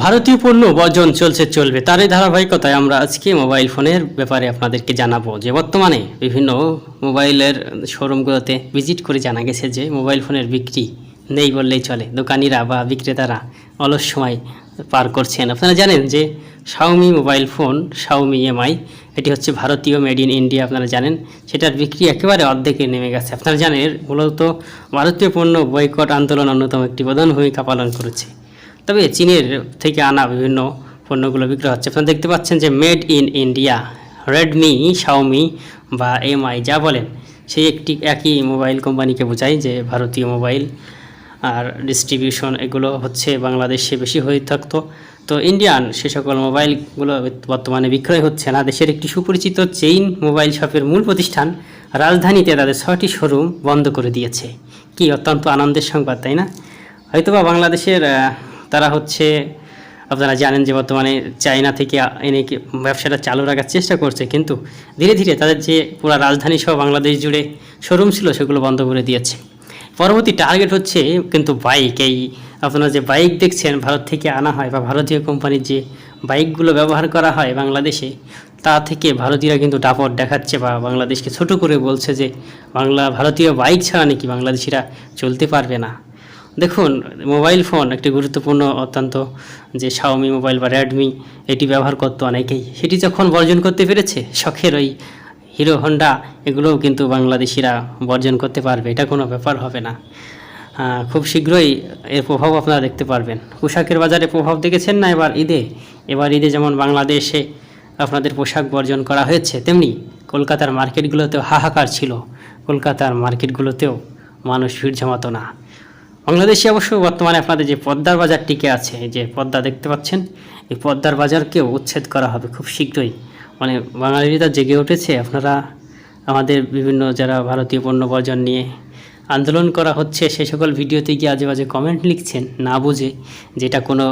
ভারতীয় পণ্য বর্জন চলছে, চলবে। তারই ধারাবাহিকতায় আমরা আজকে মোবাইল ফোনের ব্যাপারে আপনাদেরকে জানাব যে, বর্তমানে বিভিন্ন মোবাইলের শোরুমগুলোতে ভিজিট করে জানা গেছে যে, মোবাইল ফোনের বিক্রি নেই বললেই চলে। দোকানিরা বা বিক্রেতারা অলস সময় পার করছেন। আপনারা জানেন যে Xiaomi mobile phone Xiaomi Mi এটি হচ্ছে ভারতীয় মেড ইন ইন্ডিয়া, আপনারা জানেন। সেটার বিক্রি একেবারে অর্ধেকে নেমে গেছে। আপনারা জানেন, মূলত ভারতীয় পণ্য বয়কট আন্দোলন অন্যতম একটি প্রধান ভূমিকা পালন করেছে। তবে চীনের থেকে আনা বিভিন্ন পণ্যগুলো বিক্রি হচ্ছে। আপনারা দেখতে পাচ্ছেন যে made in India, Redmi, Xiaomi বা এমআই যা বলেন, সেই একটি একই মোবাইল কোম্পানিকে বোঝায় যে ভারতীয় মোবাইল আর ডিস্ট্রিবিউশন এগুলো হচ্ছে বাংলাদেশে বেশি হয়ে থাকতো। তো ইন্ডিয়ান সে সকল মোবাইলগুলো বর্তমানে বিক্রয় হচ্ছে না। দেশের একটি সুপরিচিত চেইন মোবাইল শপের মূল প্রতিষ্ঠান রাজধানীতে তাদের ছয়টি শোরুম বন্ধ করে দিয়েছে। কি অত্যন্ত আনন্দের সংবাদ, তাই না? হয়তোবা বাংলাদেশের তারা হচ্ছে, আপনারা জানেন যে বর্তমানে চায়না থেকে এনে ব্যবসাটা চালু রাখার চেষ্টা করছে, কিন্তু ধীরে ধীরে তাদের যে পুরো রাজধানী সহ বাংলাদেশ জুড়ে শোরুম ছিল, সেগুলো বন্ধ করে দিয়েছে। পরবর্তী টার্গেট হচ্ছে কিন্তু বাইক এই আপনারা যে বাইক দেখছেন, ভারত থেকে আনা হয় বা ভারতীয় কোম্পানির যে বাইকগুলো ব্যবহার করা হয় বাংলাদেশে, তা থেকে ভারতীয়রা কিন্তু দাপট দেখাচ্ছে বা বাংলাদেশকে ছোট করে বলছে যে বাংলা, ভারতীয় বাইক ছাড়া নাকি বাংলাদেশিরা চলতে পারবে না। দেখুন মোবাইল ফোন একটি গুরুত্বপূর্ণ অত্যন্ত যে শাওমি মোবাইল বা রেডমি এটি ব্যবহার করতো অনেকেই। সেটি যখন বর্জন করতে পেরেছে, শখের ওই হিরো হন্ডা এগুলোও কিন্তু বাংলাদেশিরা বর্জন করতে পারবে, এটা কোনো ব্যাপার হবে না। খুব শীঘ্রই এর প্রভাব আপনারা দেখতে পারবেন। পোশাকের বাজারে প্রভাব দেখেছেন না এবার ঈদে? এবার ঈদে যেমন বাংলাদেশে আপনাদের পোশাক বর্জন করা হয়েছে, তেমনি কলকাতার মার্কেটগুলোতেও হাহাকার ছিল। কলকাতার মার্কেটগুলোতেও মানুষ ভিড় জমাতো না। বাংলাদেশে অবশ্য বর্তমানে আপনাদের যে পদ্মার বাজার টিকে আছে যে পদ্মা দেখতে পাচ্ছেন, এই পদ্মার বাজারকেও উচ্ছেদ করা হবে খুব শীঘ্রই। মানে বাঙালিরা জেগে উঠেছে, আপনারা আমাদের বিভিন্ন যারা ভারতীয় পণ্য বর্জন নিয়ে আন্দোলন করা হচ্ছে সেই সকল ভিডিওতে গিয়ে আজে বাজে কমেন্ট লিখছেন, না বুঝে যেটা কোনো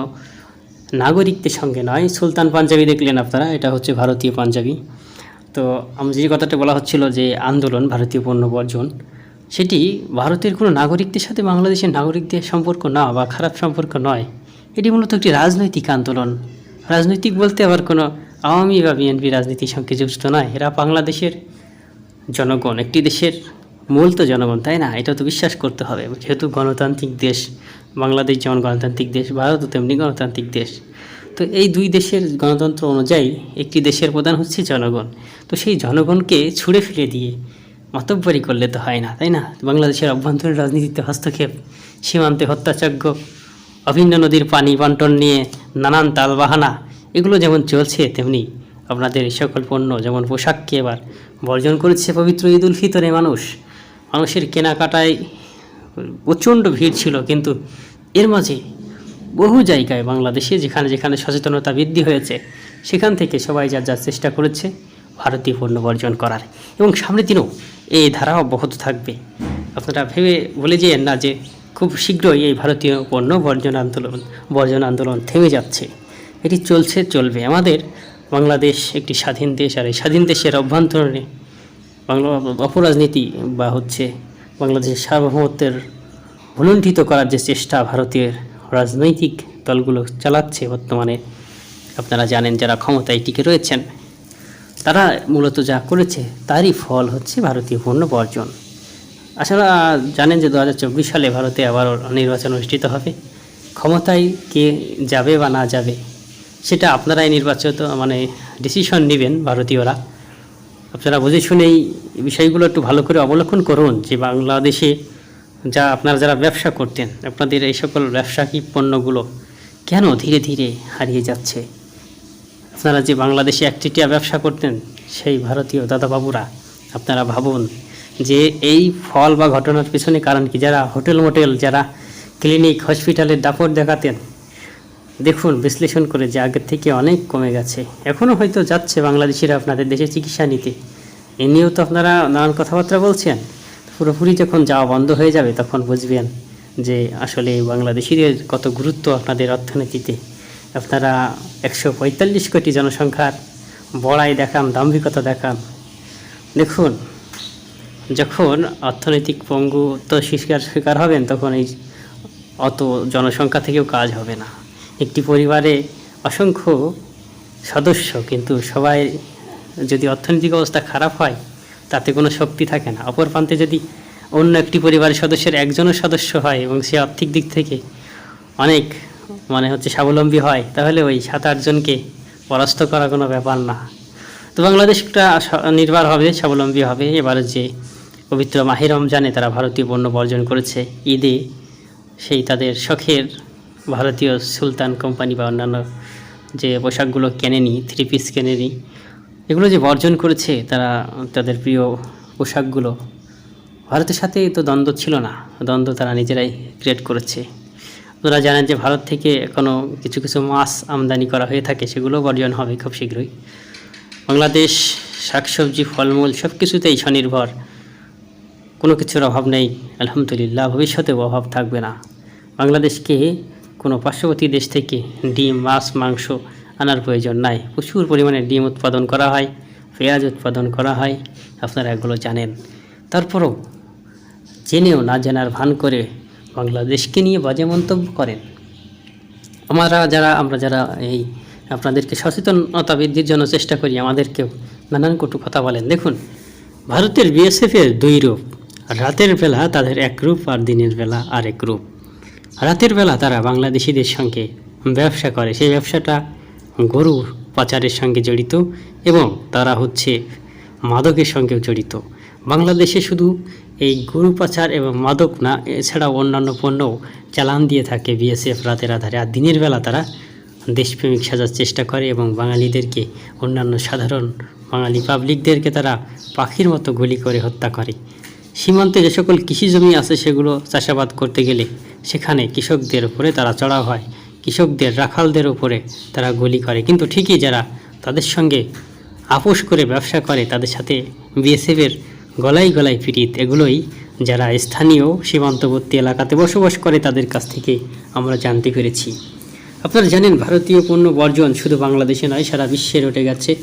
নাগরিকদের সঙ্গে নয়। সুলতান পাঞ্জাবি দেখলেন আপনারা, এটা হচ্ছে ভারতীয় পাঞ্জাবি। তো আমি যে কথাটা বলা হচ্ছিল যে আন্দোলন, ভারতীয় পণ্য বর্জন সেটি ভারতের কোনো নাগরিকদের সাথে বাংলাদেশের নাগরিকদের সম্পর্ক না বা খারাপ সম্পর্ক নয়। এটি মূলত একটি রাজনৈতিক আন্দোলন। রাজনৈতিক বলতে আবার কোনো আওয়ামী বা বিএনপি রাজনীতির সঙ্গে যুক্ত নয়। এরা বাংলাদেশের জনগণ, একটি দেশের মূল তো জনগণ, তাই না? এটা তো বিশ্বাস করতে হবে। যেহেতু গণতান্ত্রিক দেশ, বাংলাদেশ যেমন গণতান্ত্রিক দেশ, ভারতও তেমনি গণতান্ত্রিক দেশ। তো এই দুই দেশের গণতন্ত্র অনুযায়ী একটি দেশের প্রধান হচ্ছে জনগণ। তো সেই জনগণকে ছুঁড়ে ফেলে দিয়ে মতব্বরি করলে তো হয় না, তাই না? বাংলাদেশের অভ্যন্তরীণ রাজনীতিতে হস্তক্ষেপ, সীমান্তে হত্যাযজ্ঞ, অভিন্ন নদীর পানি বন্টন নিয়ে নানান তালবাহানা, এগুলো যেমন চলছে, তেমনি আপনাদের এই সকল পণ্য যেমন পোশাককে এবার বর্জন করেছে পবিত্র ঈদ উল ফিতরে মানুষ। মানুষের কেনাকাটায় প্রচণ্ড ভিড় ছিল, কিন্তু এর মাঝে বহু জায়গায় বাংলাদেশে যেখানে যেখানে সচেতনতা বৃদ্ধি হয়েছে, সেখান থেকে সবাই যার যার চেষ্টা করেছে ভারতীয় পণ্য বর্জন করার। এবং সামনের দিনেও এই ধারা অব্যাহত থাকবে। আপনারা ভেবে বলে যেন না যে খুব শীঘ্রই এই ভারতীয় পণ্য বর্জন আন্দোলন বর্জন আন্দোলন থেমে যাচ্ছে। এটি চলছে, চলবে। আমাদের বাংলাদেশ একটি স্বাধীন দেশ আর এই স্বাধীন দেশের অভ্যন্তরণে বাংলা অপরাজনীতি বা হচ্ছে বাংলাদেশের সার্বভৌমত্বের ভুলুণ্ঠিত করার যে চেষ্টা ভারতীয় রাজনৈতিক দলগুলো চালাচ্ছে বর্তমানে, আপনারা জানেন যারা ক্ষমতায় টিকে রয়েছেন। তারা মূলত যা করেছে, তারই ফল হচ্ছে ভারতীয় পণ্য বর্জন। আসলে জানেন যে দু হাজার চব্বিশ সালে ভারতে আবার নির্বাচন অনুষ্ঠিত হবে। ক্ষমতায় কে যাবে বা না যাবে, সেটা আপনারাই নির্বাচিত মানে ডিসিশন নেবেন ভারতীয়রা। আপনারা বুঝে শুনেই বিষয়গুলো একটু ভালো করে অবলোকন করুন যে বাংলাদেশে যা আপনারা যারা ব্যবসা করতেন, আপনাদের এই সকল ব্যবসায়ী পণ্যগুলো কেন ধীরে ধীরে হারিয়ে যাচ্ছে? আপনারা যে বাংলাদেশে একচেটিয়া ব্যবসা করতেন, সেই ভারতীয় দাদাবাবুরা, আপনারা ভাবুন যে এই ফল বা ঘটনার পিছনে কারণ কি? যারা হোটেল মোটেল, যারা ক্লিনিক, হসপিটালের দাপট দেখাতেন, দেখুন, বিশ্লেষণ করে যে আগের থেকে অনেক কমে গেছে। এখনও হয়তো যাচ্ছে বাংলাদেশিরা আপনাদের দেশে চিকিৎসা নিতে। এ নিয়েও তো আপনারা নানান কথাবার্তা বলছেন। পুরোপুরি যখন যাওয়া বন্ধ হয়ে যাবে, তখন বুঝবেন যে আসলে বাংলাদেশিদের কত গুরুত্ব আপনাদের অর্থনীতিতে। আপনারা একশো পঁয়তাল্লিশ কোটি জনসংখ্যার বড়াই দেখান, দাম্ভিকতা দেখান। দেখুন, যখন অর্থনৈতিক পঙ্গু তো শিকার শিকার হবেন, তখন এই অত জনসংখ্যা থেকেও কাজ হবে না। একটি পরিবারে অসংখ্য সদস্য, কিন্তু সবাই যদি অর্থনৈতিক অবস্থা খারাপ হয়, তাতে কোনো শক্তি থাকে না। অপর প্রান্তে যদি অন্য একটি পরিবারের সদস্যের একজনও সদস্য হয়, এবং সে আর্থিক দিক থেকে অনেক মানে হচ্ছে স্বাবলম্বী হয়, তাহলে ওই সাত আটজনকে পরাস্ত করা কোনো ব্যাপার না। তো বাংলাদেশ একটা নির্ভর হবে, স্বাবলম্বী হবে। এবারে যে পবিত্র মাহে রমজানে তারা ভারতীয় পণ্য বর্জন করেছে, ঈদে সেই তাদের শখের ভারতীয় সুলতান কোম্পানি বা অন্যান্য যে পোশাকগুলো কেনেনি থ্রি পিস কেনেনি, এগুলো যে বর্জন করেছে তারা, তাদের প্রিয় পোশাকগুলো, ভারতের সাথে তো দ্বন্দ্ব ছিল না। দ্বন্দ্ব তারা নিজেরাই ক্রিয়েট করেছে। আপনারা জানেন যে ভারত থেকে এখনও কিছু কিছু মাছ আমদানি করা হয়ে থাকে, সেগুলো বর্জন হবে খুব শীঘ্রই। বাংলাদেশ, শাকসবজি, ফলমূল সব কিছুতেই স্বনির্ভর। কোনো কিছুর অভাব নেই, আলহামদুলিল্লাহ, ভবিষ্যতেও অভাব থাকবে না। বাংলাদেশকে কোনো পার্শ্ববর্তী দেশ থেকে ডিম, মাছ, মাংস আনার প্রয়োজন নাই। প্রচুর পরিমাণে ডিম উৎপাদন করা হয়, পেঁয়াজ উৎপাদন করা হয়, আপনারা এগুলো জানেন। তারপরও জেনেও না জানার ভান করে বাংলাদেশকে নিয়ে বাজে মন্তব্য করেন। আমরা যারা আমরা যারা এই আপনাদেরকে সচেতনতা বৃদ্ধির জন্য চেষ্টা করি, আমাদেরকেও নানান কটু কথা বলেন। দেখুন, ভারতের বিএসএফের দুই রূপ, রাতের বেলা তাদের এক রূপ আর দিনের বেলা আরেক রূপ। রাতের বেলা তারা বাংলাদেশিদের সঙ্গে ব্যবসা করে, সেই ব্যবসাটা গরু পাচারের সঙ্গে জড়িত এবং তারা হচ্ছে মাদকের সঙ্গেও জড়িত। বাংলাদেশে শুধু এই গরু পাচার এবং মাদক না, এছাড়াও অন্যান্য পণ্যও চালান দিয়ে থাকে বিএসএফ রাতের আধারে। আর দিনের বেলা তারা দেশপ্রেমিক সাজার চেষ্টা করে এবং বাঙালিদেরকে, অন্যান্য সাধারণ বাঙালি পাবলিকদেরকে তারা পাখির মতো গুলি করে হত্যা করে। সীমান্তে যে সকল কৃষি জমি আছে সেগুলো চাষাবাদ করতে গেলে সেখানে কৃষকদের উপরে তারা চড়াও হয়। কৃষকদের, রাখালদের উপরে তারা গুলি করে। কিন্তু ঠিকই যারা তাদের সঙ্গে আপোষ করে ব্যবসা করে, তাদের সাথে বিএসএফের গলায় গলায় পিরিত এগুলোই যারা স্থানীয় সীমান্তবর্তী এলাকাতে বসবাস করে তাদের কাছ থেকে আমরা জানতে পেরেছি। আপনারা জানেন, ভারতীয় পণ্য বর্জন শুধু বাংলাদেশে নয়, সারা বিশ্বে রটে গেছে।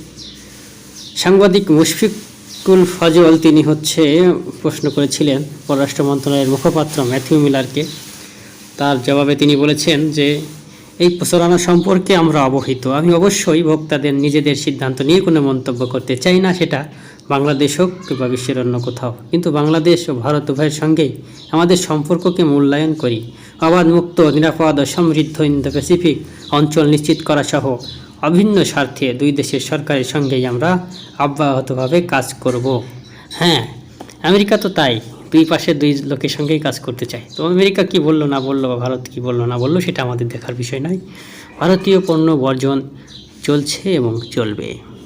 সাংবাদিক মুশফিকুল ফজল তিনি হচ্ছে, প্রশ্ন করেছিলেন পররাষ্ট্র মন্ত্রণালয়ের মুখপাত্র ম্যাথিউ মিলারকে। তার জবাবে তিনি বলেছেন যে, এই প্রচারণা সম্পর্কে আমরা অবহিত। আমি অবশ্যই ভোক্তাদের নিজেদের সিদ্ধান্ত নিয়ে কোনো মন্তব্য করতে চাই না, সেটা বাংলাদেশ হোক কিংবা বিশ্বের অন্য কোথাও। কিন্তু বাংলাদেশ ও ভারত উভয়ের সঙ্গেই আমাদের সম্পর্ককে মূল্যায়ন করি। অবাধ মুক্ত নিরাপদ ও সমৃদ্ধ ইন্দো প্যাসিফিক অঞ্চল নিশ্চিত করা সহ অভিন্ন স্বার্থে দুই দেশের সরকারের সঙ্গেই আমরা অব্যাহতভাবে কাজ করব। হ্যাঁ আমেরিকা তো তাই। দুই পাশে দুই লোকের সঙ্গেই কাজ করতে চায়। তো আমেরিকা কি বলল, না বলল বা ভারত কি বলল, না বলল সেটা আমাদের দেখার বিষয় নয়। ভারতীয় পণ্য বর্জন চলছে এবং চলবে।